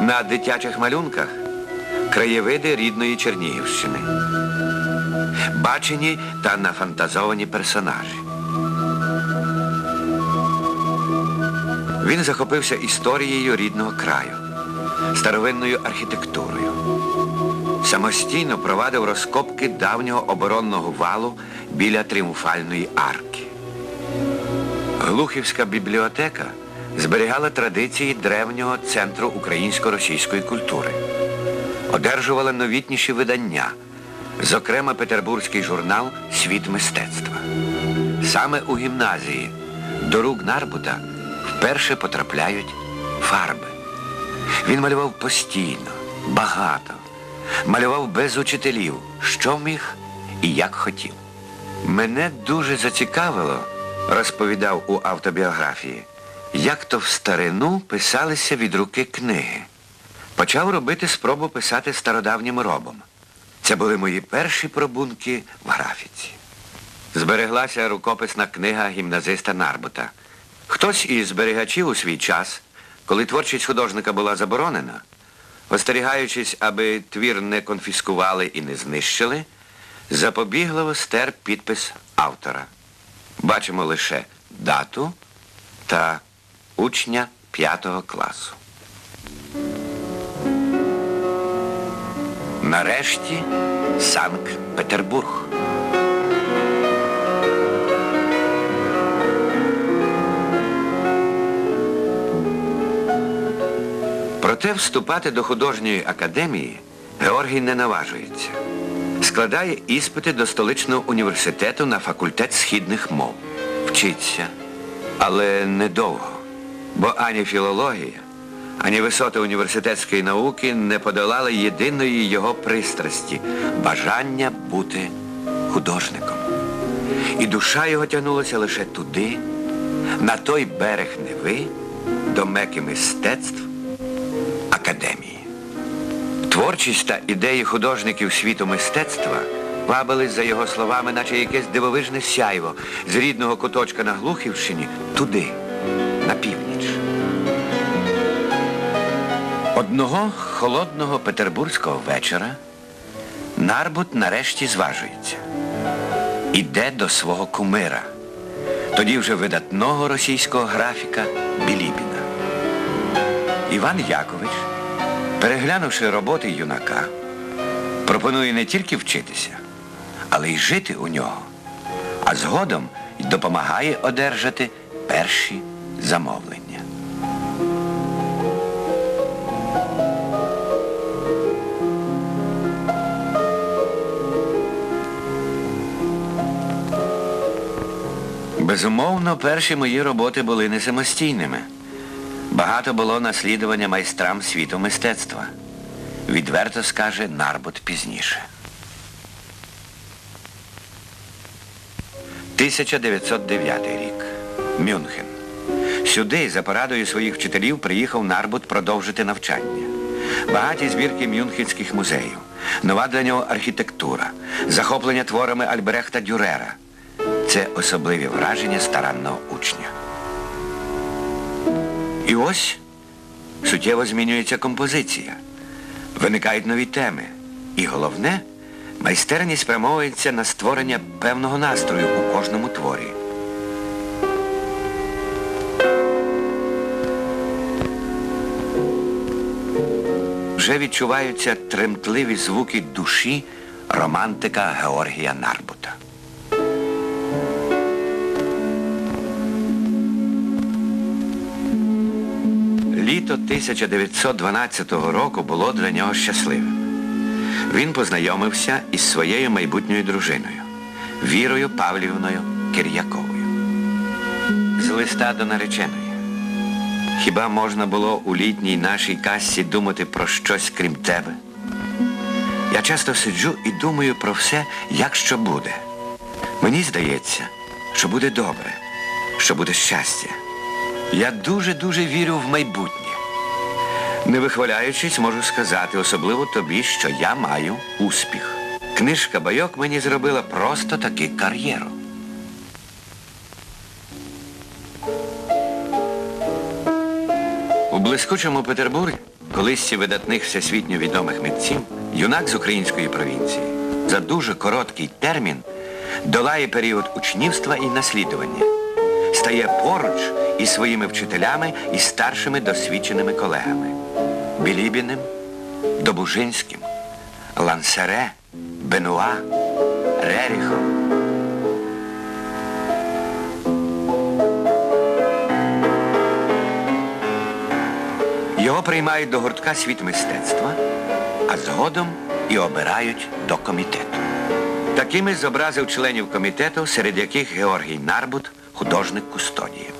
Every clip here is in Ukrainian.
На дитячих малюнках краєвиди рідної Чернігівщини. Бачені та нафантазовані персонажі. Він захопився історією рідного краю, старовинною архітектурою. Самостійно провадив розкопки давнього оборонного валу біля тріумфальної арки. Глухівська бібліотека зберігала традиції древнього центру українсько-російської культури. Одержувала новітніші видання, зокрема петербурзький журнал Світ мистецтва. Саме у гімназії до рук Нарбута вперше потрапляють фарби. Він малював постійно, багато, малював без учителів, що міг і як хотів. Мене дуже зацікавило, розповідав у автобіографії, як то в старину писалися від руки книги. Почав робити спробу писати стародавнім робом. Це були мої перші пробунки в графіці. Збереглася рукописна книга гімназиста Нарбута. Хтось із зберігачів у свій час, коли творчість художника була заборонена, остерігаючись, аби твір не конфіскували і не знищили, запобігливо стер підпис автора. Бачимо лише дату та учня п'ятого класу. Нарешті Санкт-Петербург. Проте вступати до художньої академії Георгій не наважується. Складає іспити до столичного університету на факультет східних мов. Вчиться, але недовго. Бо ані філологія, ані висоти університетської науки не подолали єдиної його пристрасті бажання бути художником. І душа його тягнулася лише туди, на той берег Неви, до меки мистецтв академії. Творчість та ідеї художників світу мистецтва вабились, за його словами, наче якесь дивовижне сяйво з рідного куточка на Глухівщині туди, на північ. Одного холодного петербурзького вечора Нарбут нарешті зважується. Іде до свого кумира, тоді вже видатного російського графіка Білібіна. Іван Якович, переглянувши роботи юнака, пропонує не тільки вчитися, але й жити у нього, а згодом допомагає одержати перші замовлення. Безумовно, перші мої роботи були не самостійними. Багато було наслідування майстрам світу мистецтва. Відверто скаже Нарбут пізніше. 1909 рік. Мюнхен. Сюди за порадою своїх вчителів приїхав Нарбут продовжити навчання. Багаті збірки мюнхенських музеїв, нова для нього архітектура, захоплення творами Альбрехта Дюрера. Це особливі враження старанного учня. І ось суттєво змінюється композиція. Виникають нові теми. І головне, майстерність спрямовується на створення певного настрою у кожному творі. Вже відчуваються тремтливі звуки душі романтика Георгія Нарбута. Літо 1912 року було для нього щасливим. Він познайомився із своєю майбутньою дружиною Вірою Павлівною Кир'яковою. З листа до нареченої. Хіба можна було у літній нашій касці думати про щось крім тебе? Я часто сиджу і думаю про все, як що буде. Мені здається, що буде добре, що буде щастя. Я дуже-дуже вірю в майбутнє. Не вихваляючись, можу сказати, особливо тобі, що я маю успіх. Книжка Байок мені зробила просто таки кар'єру. Блискучому Петербурзі колисці видатних всесвітньо відомих митців, юнак з української провінції за дуже короткий термін долає період учнівства і наслідування, стає поруч із своїми вчителями і старшими досвідченими колегами Білібіним, Добужинським, Лансере, Бенуа, Реріхом. Його приймають до гуртка світ мистецтва, а згодом і обирають до комітету. Такими зобразив членів комітету, серед яких Георгій Нарбут, художник кустодіїв.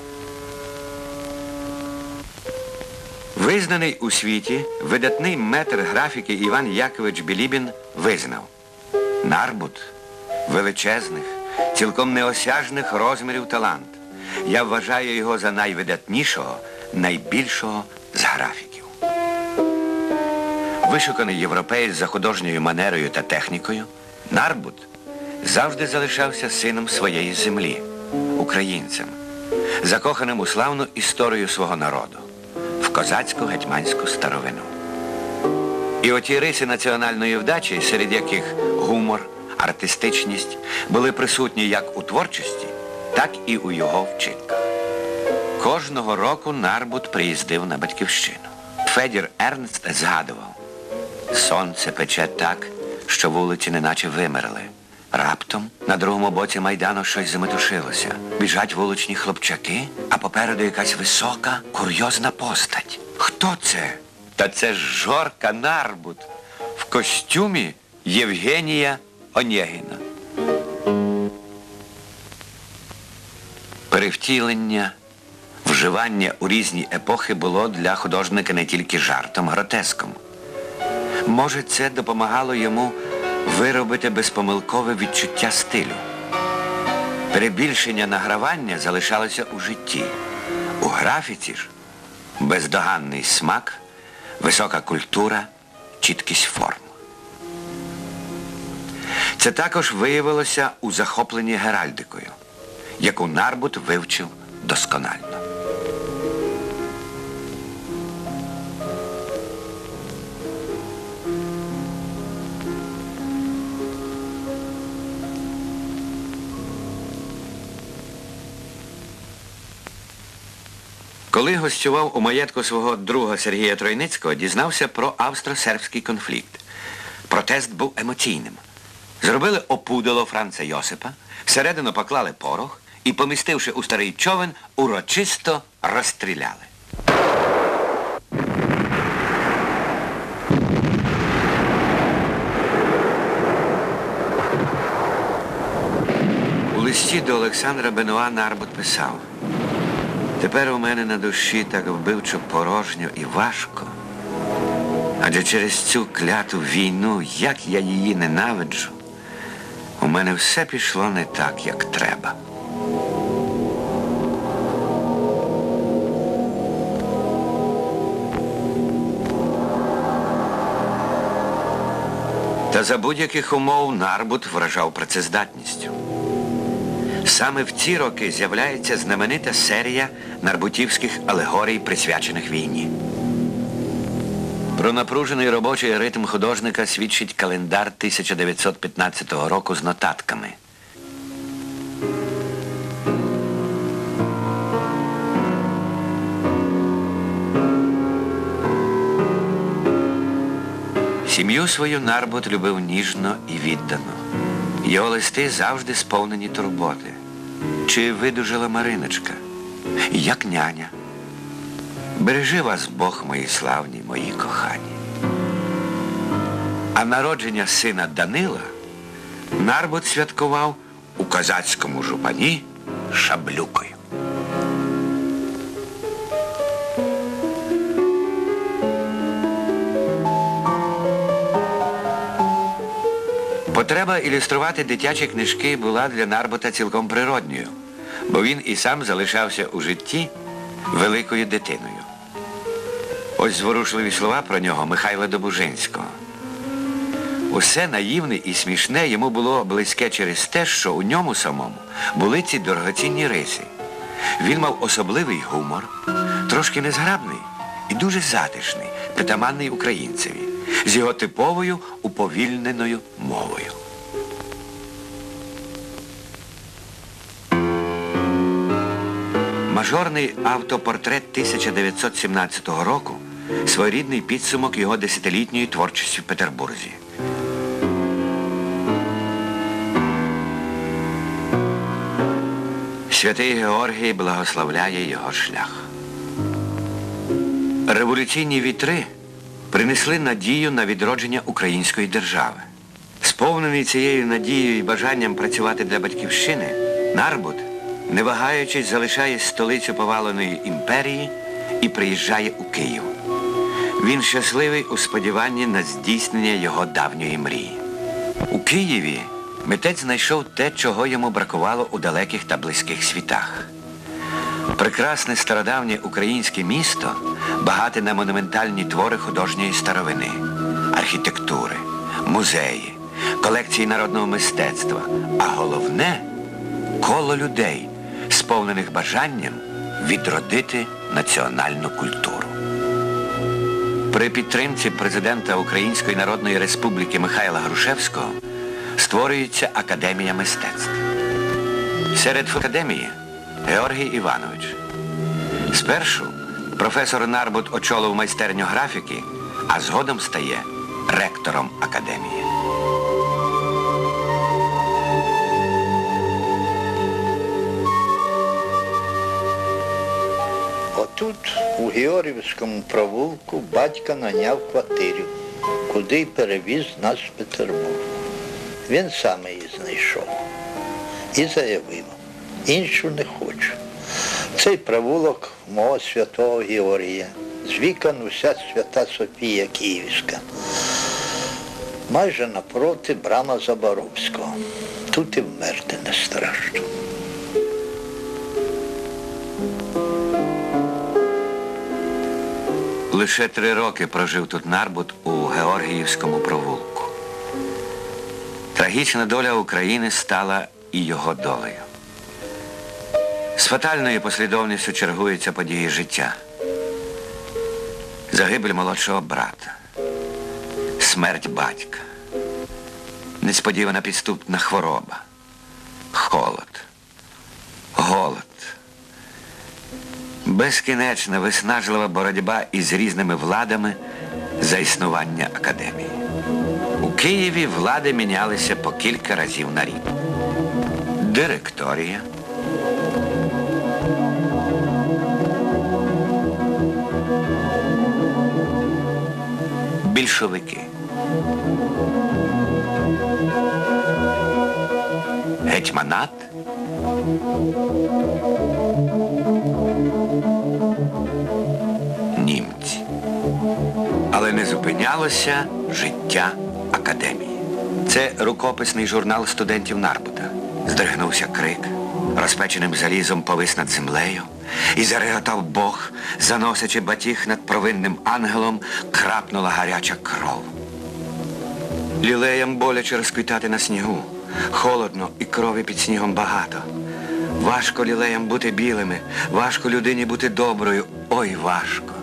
Визнаний у світі, видатний метр графіки Іван Якович Білібін визнав Нарбут величезних, цілком неосяжних розмірів талант. Я вважаю його за найвидатнішого, найбільшого з. Вишуканий європеєць за художньою манерою та технікою, Нарбут завжди залишався сином своєї землі, українцем, закоханим у славну історію свого народу, в козацьку гетьманську старовину. І оті риси національної вдачі, серед яких гумор, артистичність були присутні як у творчості, так і у його вчинках. Кожного року Нарбут приїздив на батьківщину. Федір Ернст згадував, сонце пече так, що вулиці неначе вимерли. Раптом на другому боці майдану щось заметушилося. Біжать вуличні хлопчаки, а попереду якась висока, курйозна постать. Хто це? Та це ж Жорка Нарбут в костюмі Євгенія Онєгіна. Перевтілення, вживання у різні епохи було для художника не тільки жартом, гротеском. Може, це допомагало йому виробити безпомилкове відчуття стилю. Перебільшення награвання залишалося у житті. У графіці ж бездоганний смак, висока культура, чіткість форм. Це також виявилося у захопленні геральдикою, яку Нарбут вивчив досконально. Коли гостював у маєтку свого друга Сергія Тройницького, дізнався про австро-сербський конфлікт. Протест був емоційним. Зробили опудало Франца Йосипа, всередину поклали порох і, помістивши у старий човен, урочисто розстріляли. У листі до Олександра Бенуа Нарбут писав Тепер у мене на душі так вбивчо порожньо і важко. Адже через цю кляту війну, як я її ненавиджу, у мене все пішло не так, як треба. Та за будь-яких умов Нарбут вражав працездатністю. Саме в ці роки з'являється знаменита серія нарбутівських алегорій, присвячених війні. Про напружений робочий ритм художника свідчить календар 1915 року з нотатками. Сім'ю свою Нарбут любив ніжно і віддано. Його листи завжди сповнені турботи. Чи видужала Мариночка? Як няня. Бережи вас Бог, мої славні, мої кохані. А народження сина Данила Нарбут святкував у козацькому жупані шаблюкою. Потреба ілюструвати дитячі книжки була для Нарбота цілком природньою, бо він і сам залишався у житті великою дитиною. Ось зворушливі слова про нього Михайла Добужинського. Усе наївне і смішне йому було близьке через те, що у ньому самому були ці дорогоцінні риси. Він мав особливий гумор, трошки незграбний і дуже затишний, притаманний українцеві, з його типовою уповільненою мовою. Мажорний автопортрет 1917 року своєрідний підсумок його десятилітньої творчості в Петербурзі. Святий Георгій благословляє його шлях. Революційні вітри принесли надію на відродження української держави. Сповнений цією надією і бажанням працювати для батьківщини, Нарбут, не вагаючись, залишає столицю поваленої імперії і приїжджає у Київ. Він щасливий у сподіванні на здійснення його давньої мрії. У Києві митець знайшов те, чого йому бракувало у далеких та близьких світах. Прекрасне стародавнє українське місто багате на монументальні твори художньої старовини, архітектури, музеї, колекції народного мистецтва, а головне коло людей, сповнених бажанням відродити національну культуру. При підтримці президента Української Народної Республіки Михайла Грушевського створюється Академія мистецтв. Серед академії Георгій Іванович. Спершу професор Нарбут очолив майстерню графіки, а згодом стає ректором академії. Отут, у Георгівському провулку, батько наняв квартиру, куди перевіз нас в Петербург. Він сам її знайшов і заявив, іншу не хочу. Цей провулок мого святого Георгія. З вікон уся свята Софія Київська. Майже напроти брама Заборовського. Тут і вмерти не страшно. Лише три роки прожив тут Нарбут у Георгіївському провулку. Трагічна доля України стала і його долею. З фатальною послідовністю чергуються події життя. Загибель молодшого брата, смерть батька, несподівана підступна хвороба, холод, голод. Безкінечна виснажлива боротьба із різними владами за існування академії. У Києві влади мінялися по кілька разів на рік. Директорія, більшовики, гетьманат німці. Але не зупинялося життя академії. Це рукописний журнал студентів Нарбута. Здригнувся крик, розпеченим залізом повис над землею, і зареготав Бог, заносячи батіг над провинним ангелом, крапнула гаряча кров. Лілеям боляче розквітати на снігу. Холодно і крові під снігом багато. Важко лілеям бути білими, важко людині бути доброю. Ой, важко.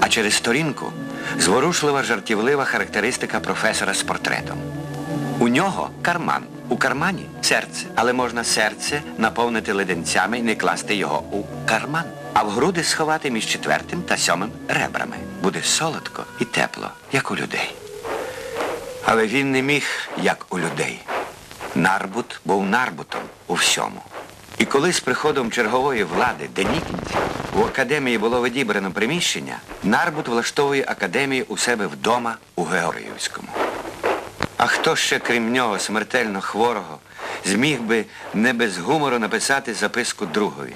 А через сторінку зворушлива жартівлива характеристика професора з портретом. У нього карман. У кармані серце, але можна серце наповнити леденцями і не класти його у карман, а в груди сховати між четвертим та сьомим ребрами. Буде солодко і тепло, як у людей. Але він не міг, як у людей. Нарбут був нарбутом у всьому. І коли з приходом чергової влади Денікінців у академії було відібрано приміщення, Нарбут влаштовує академію у себе вдома у Георгіївському. А хто ще, крім нього, смертельно хворого, зміг би не без гумору написати записку другові?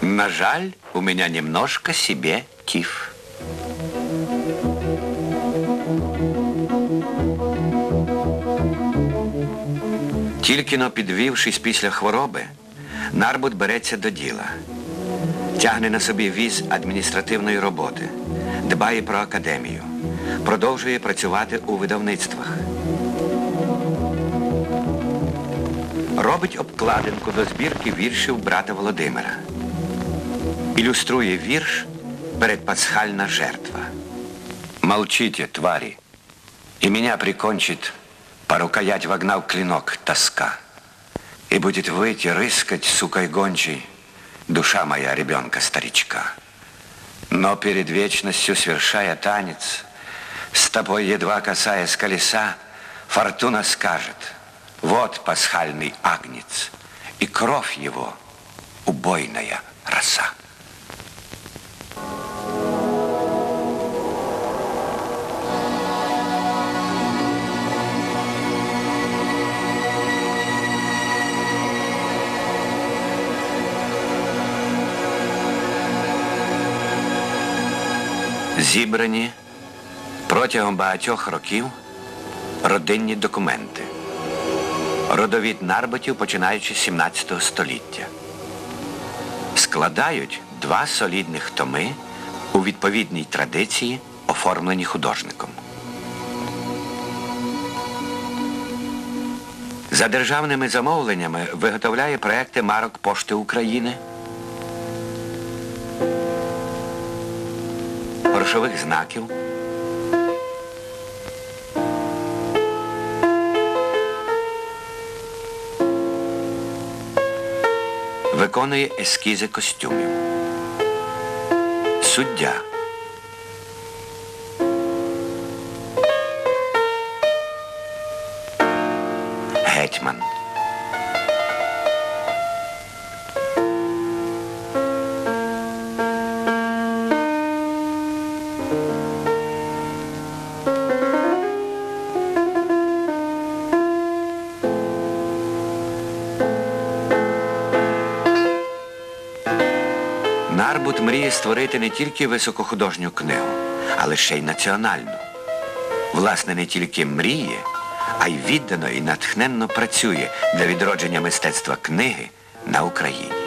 На жаль, у мене немножко себе тиф. Тільки но підвівшись після хвороби, Нарбут береться до діла. Тягне на собі віз адміністративної роботи, дбає про академію, продовжує працювати у видавництвах. Робить обкладинку до збірки віршів брата Володимира. Ілюструє вірш Передпасхальна жертва. Молчите, твари, и меня прикончит, по рукоять вогнал клинок тоска. И будет выйти, рыскать, сукой гончей, душа моя ребенка-старичка. Но перед вечностью, свершая танец, с тобой едва касаясь колеса, фортуна скажет, вот пасхальный агнец, и кровь его убойная роса. Зібрані протягом багатьох років родинні документи. Родовід нарбатів, починаючи з 17 століття. Складають два солідних томи у відповідній традиції, оформлені художником. За державними замовленнями виготовляє проекти марок Пошти України, грошових знаків, виконує ескізи костюмів. Суддя. Гетьман. Створити не тільки високохудожню книгу, але ще й національну. Власне, не тільки мріє, а й віддано і натхненно працює для відродження мистецтва книги на Україні.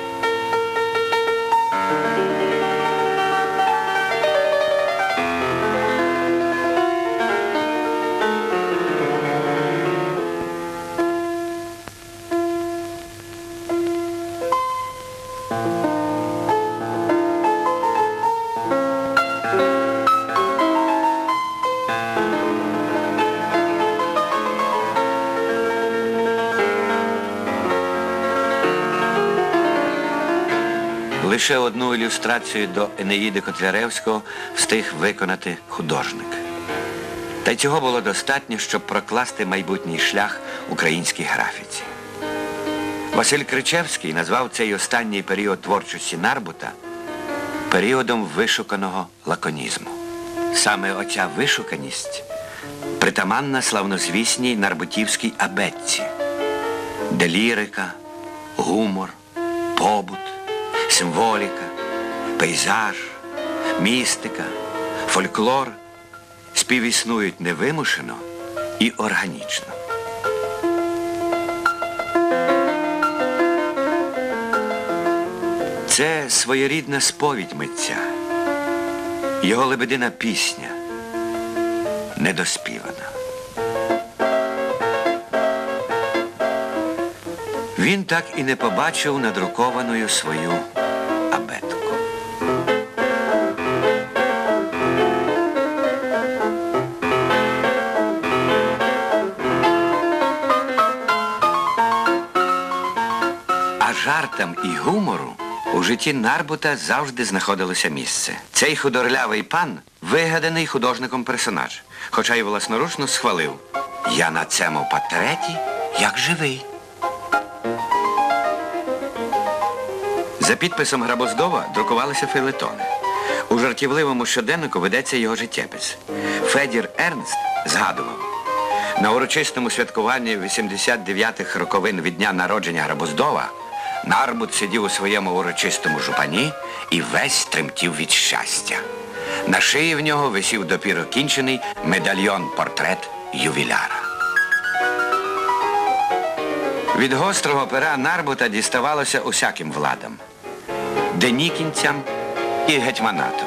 Лише одну ілюстрацію до Енеїди Котляревського встиг виконати художник. Та й цього було достатньо, щоб прокласти майбутній шлях українській графіці. Василь Кричевський назвав цей останній період творчості Нарбута періодом вишуканого лаконізму. Саме оця вишуканість притаманна славнозвісній нарбутівській абетці, де лірика, гумор, побут, символіка, пейзаж, містика, фольклор співіснують невимушено і органічно. Це своєрідна сповідь митця, його лебедина пісня недоспівана. Він так і не побачив надрукованою свою жартам і гумору у житті Нарбута завжди знаходилося місце. Цей худорлявий пан вигаданий художником персонаж, хоча й власноручно схвалив. Я на цьому портреті як живий. За підписом Грабоздова друкувалися фейлетони. У жартівливому щоденнику ведеться його життєпис. Федір Ернст згадував, на урочистому святкуванні 89-х роковин від дня народження Грабоздова Нарбут сидів у своєму урочистому жупані і весь тремтів від щастя. На шиї в нього висів допіро кінчений медальйон-портрет ювіляра. Від гострого пера Нарбута діставалося усяким владам. Денікінцям і гетьманату.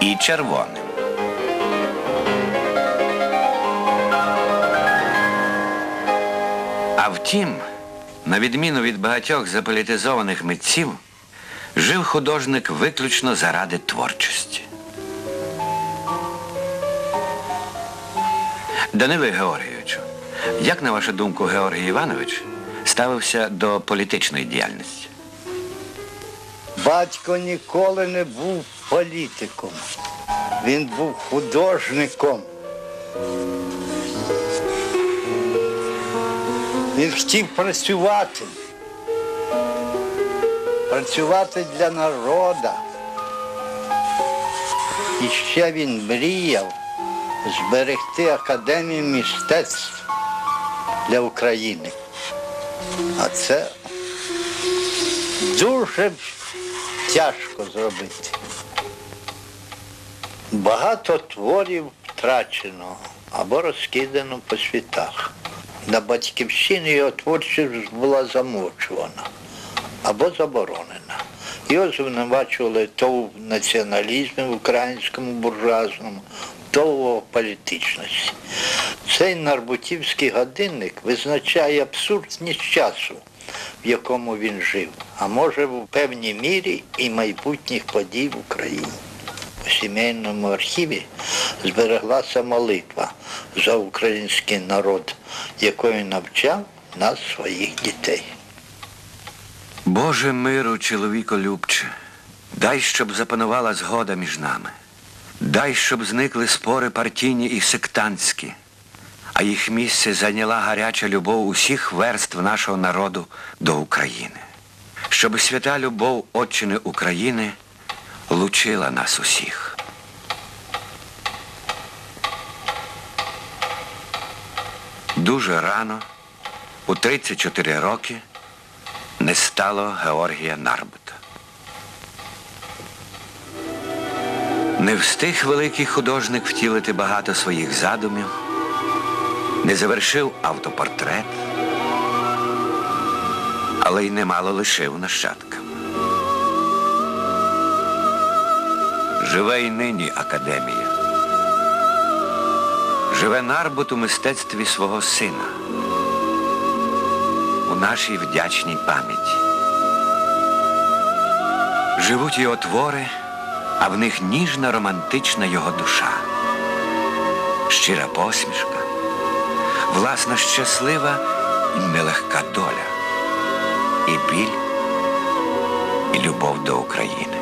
І червоним. А втім, на відміну від багатьох заполітизованих митців, жив художник виключно заради творчості. Даниле Георгійовичу, як на вашу думку Георгій Іванович ставився до політичної діяльності? Батько ніколи не був політиком. Він був художником. Він хотів працювати. Працювати для народу. І ще він мріяв зберегти Академію мистецтв для України. А це дуже тяжко зробити. Багато творів втрачено або розкидано по світах. На батьківщині його творчість була замовчувана або заборонена. Його звинувачували то в націоналізмі в українському буржуазному, то в політичності. Цей нарбутівський годинник визначає абсурдність часу, в якому він жив, а може в певній мірі і майбутніх подій в Україні. Сімейному архіві збереглася молитва за український народ, якою навчав нас своїх дітей. Боже миру, чоловіколюбче, дай, щоб запанувала згода між нами. Дай, щоб зникли спори партійні і сектантські, а їх місце зайняла гаряча любов усіх верств нашого народу до України. Щоб свята любов Отчини України лучила нас усіх. Дуже рано, у 34 роки, не стало Георгія Нарбута. Не встиг великий художник втілити багато своїх задумів, не завершив автопортрет, але й немало лишив нащадкам. Живе й нині академія. Живе Нарбут у мистецтві свого сина у нашій вдячній пам'яті. Живуть його твори, а в них ніжна романтична його душа, щира посмішка, власна щаслива і нелегка доля, і біль, і любов до України.